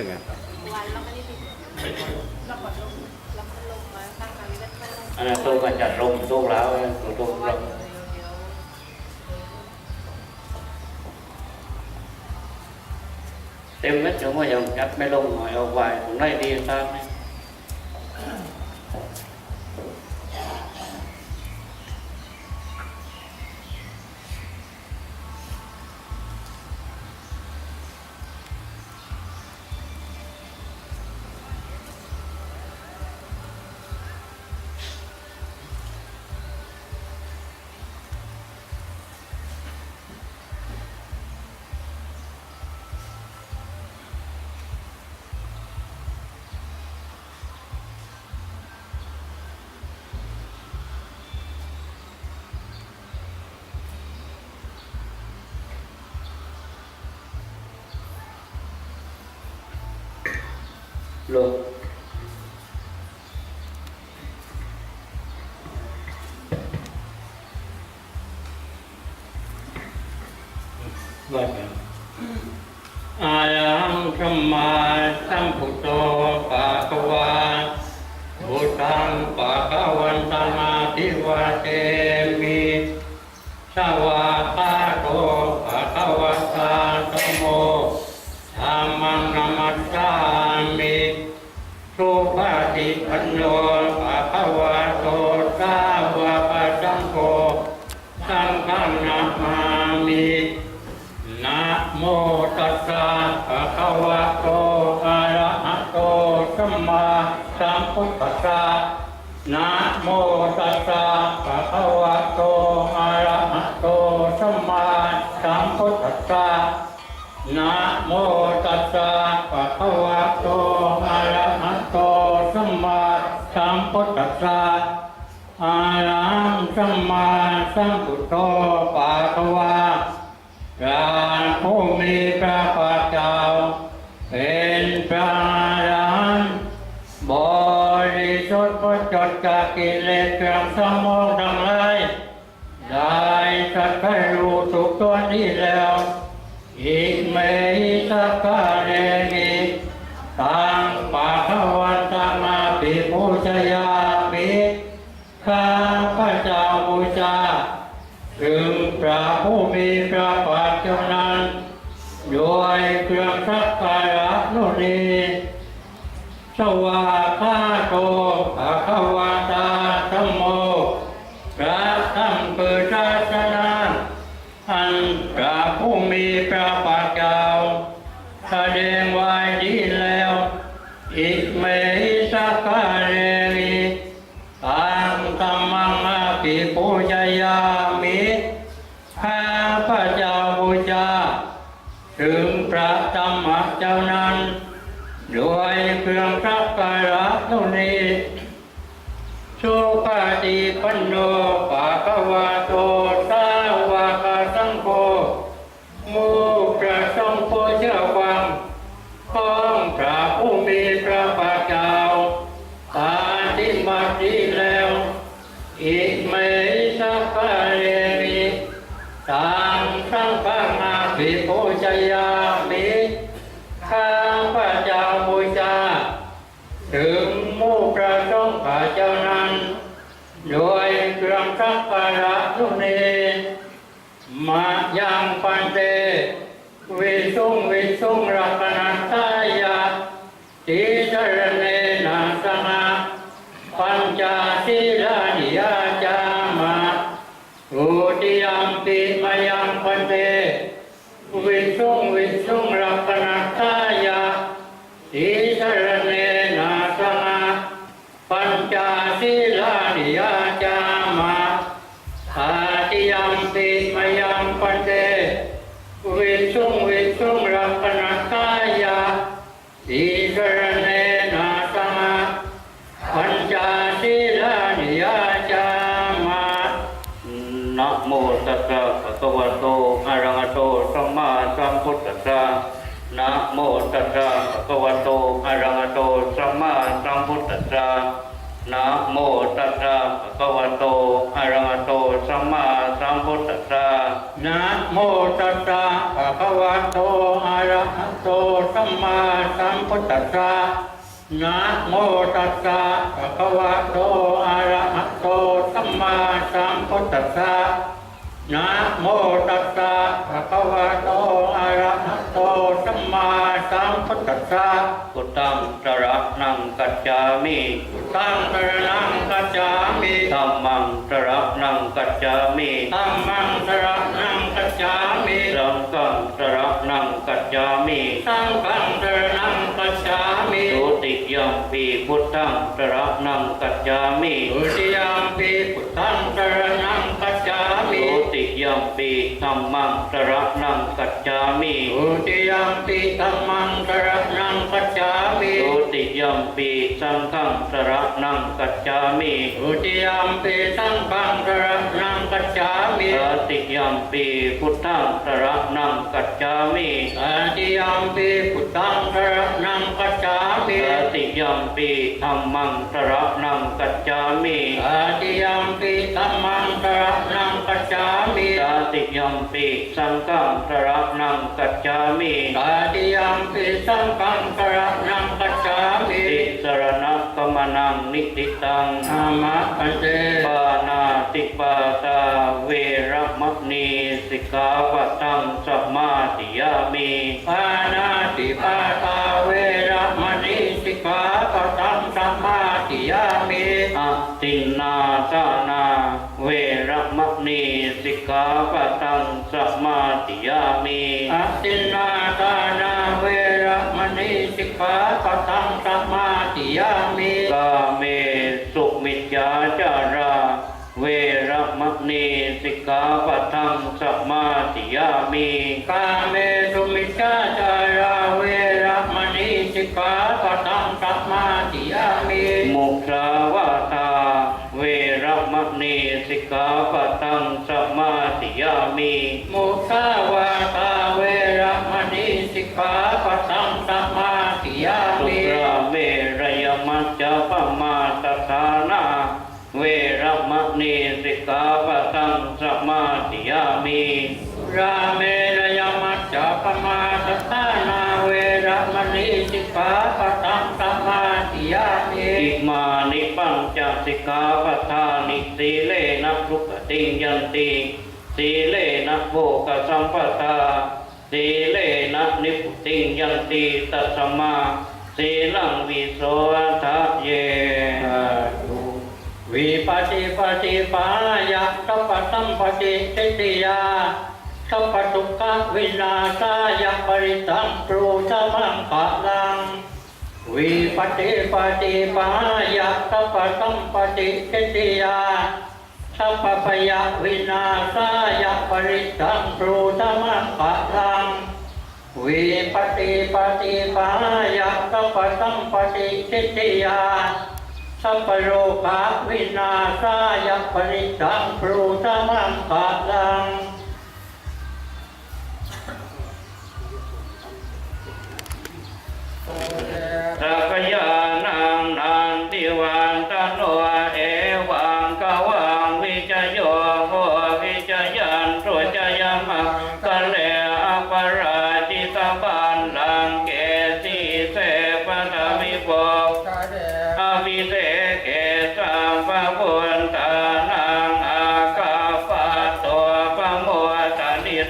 รู้เรื่องไงอันนั้นตู้กันจัดลมตู้แล้วตู้ตู้ลมเต็มเม็ดถึงว่ายังจัดไม่ลงหน่อยเอาไว้ผมไหนดีทราบไหม ลงว่าอายังสัมมาสัมพุทโธปะคะวาพุทธังปะคะวันตังอาทิวะเตมิสวา สุปฏิปันโนปะคะวะโตสาวกสังโฆสังฆนามามินะโมตัสสะภะคะวะโตอะระหะโตสัมมาสัมพุทธัสสะนะโมตัสสะภะคะวะโตอะระหะโตสัมมาสัมพุทธัสสะนะโมตัสสะภะคะวะโตอะระ พุทธัสสะอะระหังสัมมาสัมพุทโธภะคะวะการผู้มีพระภาคเจ้าเป็นพระอรันบริสุทธิ์พ้นจากจากกิเลสเครื่องสมองทั้งหลายได้สักให้รู้ทุกตัวนี้แล้ว อีกไม่สักการเรนีทางปาควัน สวาคาโตภะคะวะตาธัมโมพระธรรมคือศาสนาอันพระผู้มีพระภาคเจ้าแสดงไว้ดีแล้วอีกไม่สักการเรนีตังธรรมังอาภิปูชยามิข้าพระเจ้าบูชาถึงพระธรรมเจ้า ยามิข้าพระเจ้าบูชา ถึงมู่ประสงค์พระเจ้านั้น โดยเครื่องสักการะทุนีมา วิสุงวิ สสะภะคะวะโตอะระหะโตสัมมาสัมพุทธัสสะนะโมตัสสะภะคะวะโตอะระหะโตสัมมาสัมพุทธัสสะนะโมตัสสะภะคะวะโตอะระหะโตสัมมาสัมพุทธัสสะนะโมตัสสะภะคะวะโตอะระหะโตสัมมาสัมพุทธัสสะนะโมตัสสะภะคะวะโตอะระหะโตสัมมาสัมพุทธัสสะ นะโมตัสสะภะคะวะโตอะระหะโตสัมมาสัมพุทธัสสะพุทธังสรณังกัจจามิพุทธังสรณังกัจจามิธัมมังสรณังกัจจามิธัมมังสรณังกัจจามิสังฆังสรณังกัจจามิสังฆังสรณังกัจจามิสุติยัมปีพุทธังสรณังกัจจามิสุติยัม ปีธัมมังสรณังกัจจามิสุติยัมปีธัมมังสรณังกัจจามิสุติยัมปีสังฆังสรณังกัจจามิสุติยัมปีสังฆังสรณังกัจจามิสติยัมปีพุทธังสรณังกัจจามิสติยัมปีพุทธังสรณังกัจจามิสติยัมปีธัมมังสรณังกัจจามิสติยัมปีธัมมัง ยัมปีสังฆังสรณังกัจจามิสติยัมปีสังฆังสรณังกัจจามิติสรณะกมนังนิติตังธรรมะปัญเจปานาติปาตาเวรมณีสิกขาปะตังสัมมาติยามิปานาติปาตาเวรมณีสิกขาปะตังสัมมาติยามิอะตินนาสานาเวรมณี สิกขาปะตังสัมมาติยามิอะตินนาสานาเวรมณีสิกขาปะตังสัมมาติยามิกาเมสุมิจฉาจารา เวรมณีสิกขาปะทังสัมมาติยามิกาเมสุมิจฉาจาราเวรมณีสิกขาปะทังสัมมาติยามิมุสาวาทาเวรมณีสิ กขาปะทังสัมมาติยามิมุสาวาทาเวรมณีสิกขาปะทังสัมมาติยามิสุราเมรยมัจจปมาตทานาเวรมณีสิกขาปะทังสมาธิยามิราเมรยมัจจปมาสตานาเวรมณีสิกขาปะทังสมาธิยามิอิมานิปัญจ สิกาปะทานิสีเลนะทุกติงยันติสีเลนะโภกสัมปทาสีเลนะนิพุติงยันติตัสมาสีลังวิโสทะเยวิปัสสิปฏิปายะสัพพสัมปติทิฏฐิยาสัพพทุกขวินาศายปริตังปรูชมังปะลัง วิปัสสิปฏิปายะสัพพสัมปติทิฏฐิยาสัพพยะวินาศายะปริตังปรูชมังปะลังวิปัสสิปฏิปายะสัพพสัมปติทิฏฐิยาสัพพโรกาวินาศายปริตังปรูสมังกาลังสัก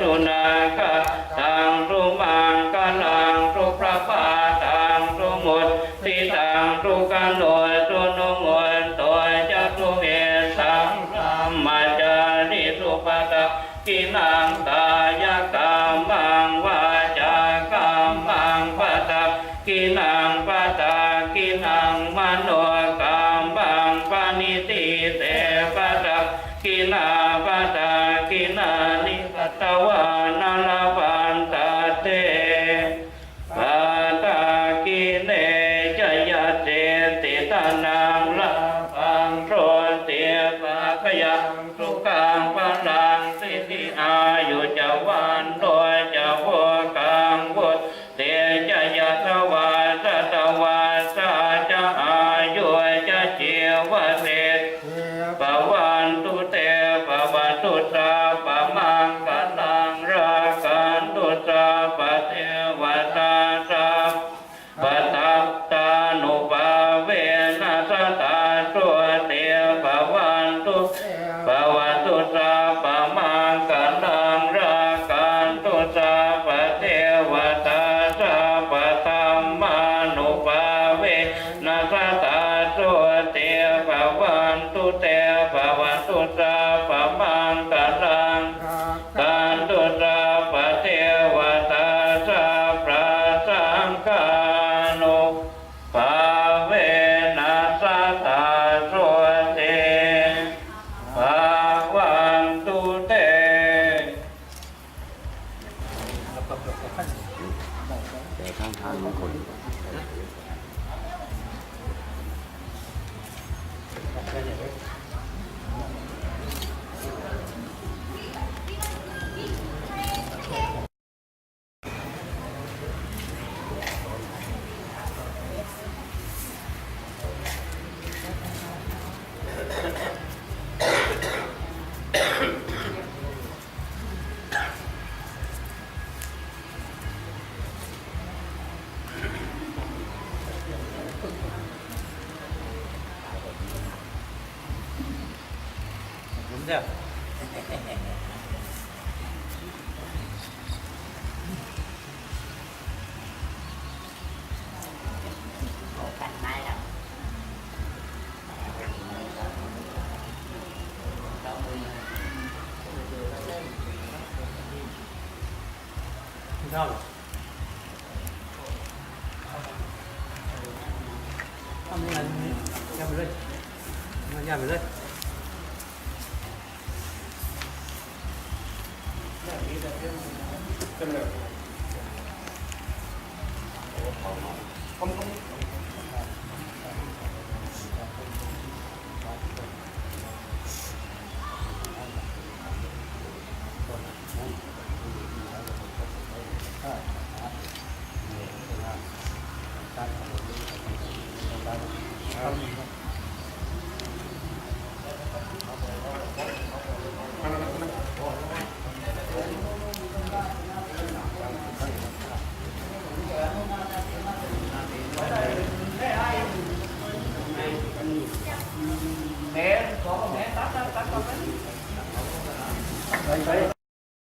สุนาคาตังรูมังกาลังรูพระปาตังรูหมดสีตังรูกันโดยรูนุงอนตัวจักรูเมสังรามมาจาริรูปะตะกินังตายะกามังวาจากรมังปะตะกินังปะตะกินังมโนกามังปานิติเตปะตะกินัง sao không không lên nhà mình lên nhà